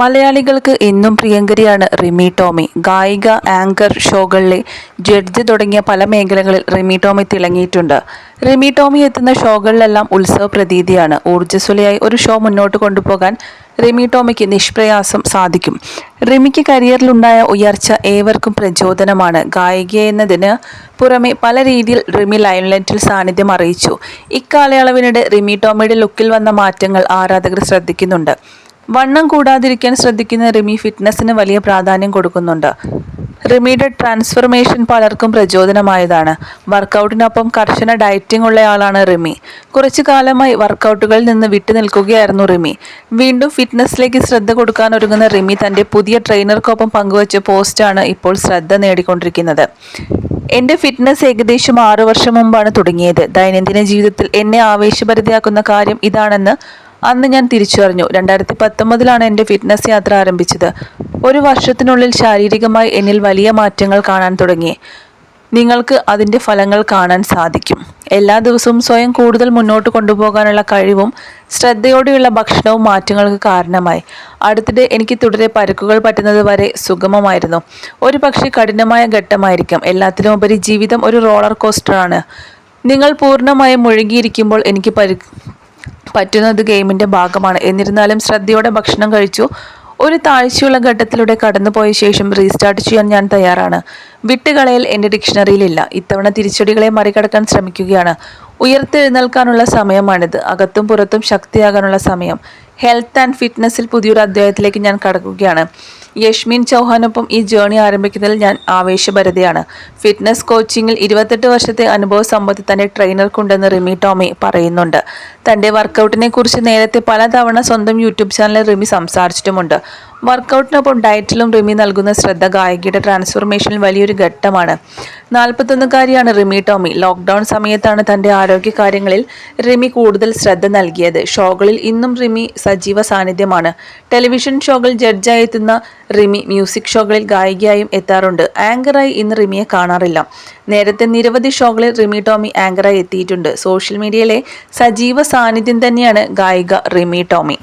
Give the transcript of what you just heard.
മലയാളികൾക്ക് എന്നും പ്രിയങ്കരിയാണ് റിമി ടോമി. ഗായിക ആങ്കർ ഷോകളിലെ ജഡ്ജ് തുടങ്ങിയ പല മേഖലകളിൽ റിമി ടോമി തിളങ്ങിയിട്ടുണ്ട്. റിമി ടോമി എത്തുന്ന ഷോകളിലെല്ലാം ഉത്സവ പ്രതീതിയാണ് ഊർജസ്വലയായി ഒരു ഷോ മുന്നോട്ട് കൊണ്ടുപോകാൻ റിമി ടോമിക്ക് നിഷ്പ്രയാസം സാധിക്കും. റിമിക്ക് കരിയറിലുണ്ടായ ഉയർച്ച ഏവർക്കും പ്രചോദനമാണ്. ഗായിക എന്നതിന് പുറമെ പല രീതിയിൽ റിമി ലൈംലൈറ്റിൽ സാന്നിധ്യം അറിയിച്ചു. ഇക്കാലയളവിനിടെ റിമി ടോമിയുടെ ലുക്കിൽ വന്ന മാറ്റങ്ങൾ ആരാധകർ ശ്രദ്ധിക്കുന്നുണ്ട്. വണ്ണം കൂടാതിരിക്കാൻ ശ്രദ്ധിക്കുന്ന റിമി ഫിറ്റ്നസ്സിന് വലിയ പ്രാധാന്യം കൊടുക്കുന്നുണ്ട്. റിമിയുടെ ട്രാൻസ്ഫർമേഷൻ പലർക്കും പ്രചോദനമായതാണ്. വർക്കൗട്ടിനൊപ്പം കർശന ഡയറ്റിംഗ് ഉള്ളയാളാണ് റിമി. കുറച്ചു കാലമായി വർക്കൗട്ടുകളിൽ നിന്ന് വിട്ടു നിൽക്കുകയായിരുന്നു റിമി. വീണ്ടും ഫിറ്റ്നസ്സിലേക്ക് ശ്രദ്ധ കൊടുക്കാൻ ഒരുങ്ങുന്ന റിമി തന്റെ പുതിയ ട്രെയിനർക്കൊപ്പം പങ്കുവച്ച പോസ്റ്റാണ് ഇപ്പോൾ ശ്രദ്ധ നേടിക്കൊണ്ടിരിക്കുന്നത്. എന്റെ ഫിറ്റ്നസ് ഏകദേശം ആറു വർഷം മുമ്പാണ് തുടങ്ങിയത്. ദൈനംദിന ജീവിതത്തിൽ എന്നെ ആവേശഭരിതയാക്കുന്ന കാര്യം ഇതാണെന്ന് അന്ന് ഞാൻ തിരിച്ചറിഞ്ഞു. രണ്ടായിരത്തി പത്തൊമ്പതിലാണ് എന്റെ ഫിറ്റ്നസ് യാത്ര ആരംഭിച്ചത്. ഒരു വർഷത്തിനുള്ളിൽ ശാരീരികമായി എന്നിൽ വലിയ മാറ്റങ്ങൾ കാണാൻ തുടങ്ങി. നിങ്ങൾക്ക് അതിന്റെ ഫലങ്ങൾ കാണാൻ സാധിക്കും. എല്ലാ ദിവസവും സ്വയം കൂടുതൽ മുന്നോട്ട് കൊണ്ടുപോകാനുള്ള കഴിവും ശ്രദ്ധയോടെയുള്ള ഭക്ഷണവും മാറ്റങ്ങൾക്ക് കാരണമായി. അടുത്തിടെ എനിക്ക് തുടരെ പരുക്കുകൾ പറ്റുന്നത് വരെ സുഗമമായിരുന്നു. ഒരു പക്ഷേ കഠിനമായ ഘട്ടമായിരിക്കും. എല്ലാത്തിനും ഉപരി ജീവിതം ഒരു റോളർ കോസ്റ്ററാണ്. നിങ്ങൾ പൂർണമായും മുഴുകിയിരിക്കുമ്പോൾ എനിക്ക് പരു പറ്റുന്നത് ഗെയിമിന്റെ ഭാഗമാണ്. എന്നിരുന്നാലും ശ്രദ്ധയോടെ ഭക്ഷണം കഴിച്ചു. ഒരു താഴ്ചയുള്ള ഘട്ടത്തിലൂടെ കടന്നുപോയ ശേഷം റീസ്റ്റാർട്ട് ചെയ്യാൻ ഞാൻ തയ്യാറാണ്. വിട്ടുകളയൽ എന്റെ ഡിക്ഷണറിയിലില്ല ഇത്തവണ തിരിച്ചടികളെ മറികടക്കാൻ ശ്രമിക്കുകയാണ്. ഉയർത്തെഴുന്നേൽക്കാനുള്ള സമയമാണിത്. അകത്തും പുറത്തും ശക്തിയാകാനുള്ള സമയം. ഹെൽത്ത് ആൻഡ് ഫിറ്റ്നസ്സിൽ പുതിയൊരു അധ്യായത്തിലേക്ക് ഞാൻ കടക്കുകയാണ്. യഷ്മിൻ ചൗഹാനൊപ്പം ഈ ജേണി ആരംഭിക്കുന്നതിൽ ഞാൻ ആവേശഭരിതയാണ്. ഫിറ്റ്നസ് കോച്ചിങ്ങിൽ ഇരുപത്തെട്ട് വർഷത്തെ അനുഭവ സമ്പത്ത് തന്റെ ട്രെയിനർക്കുണ്ടെന്ന് റിമി ടോമി പറയുന്നുണ്ട്. തന്റെ വർക്കൗട്ടിനെ കുറിച്ച് നേരത്തെ പലതവണ സ്വന്തം യൂട്യൂബ് ചാനലിൽ റിമി സംസാരിച്ചിട്ടുമുണ്ട്. വർക്കൗട്ടിനൊപ്പം ഡയറ്റിലും റിമി നൽകുന്ന ശ്രദ്ധ ഗായികയുടെ ട്രാൻസ്ഫോർമേഷനിൽ വലിയൊരു ഘട്ടമാണ്. നാൽപ്പത്തൊന്നുകാരിയാണ് റിമി ടോമി. ലോക്ക്ഡൗൺ സമയത്താണ് തന്റെ ആരോഗ്യ കാര്യങ്ങളിൽ റിമി കൂടുതൽ ശ്രദ്ധ നൽകിയത്. ഷോകളിൽ ഇന്നും റിമി സജീവ സാന്നിധ്യമാണ്. ടെലിവിഷൻ ഷോകൾ ജഡ്ജായി എത്തുന്ന റിമി മ്യൂസിക് ഷോകളിൽ ഗായികയായും എത്താറുണ്ട്. ആങ്കറായി ഇന്ന് റിമിയെ കാണാറില്ല. നേരത്തെ നിരവധി ഷോകളിൽ റിമി ടോമി ആങ്കറായി എത്തിയിട്ടുണ്ട്. സോഷ്യൽ മീഡിയയിലെ സജീവ സാന്നിധ്യം തന്നെയാണ് ഗായിക റിമി ടോമി.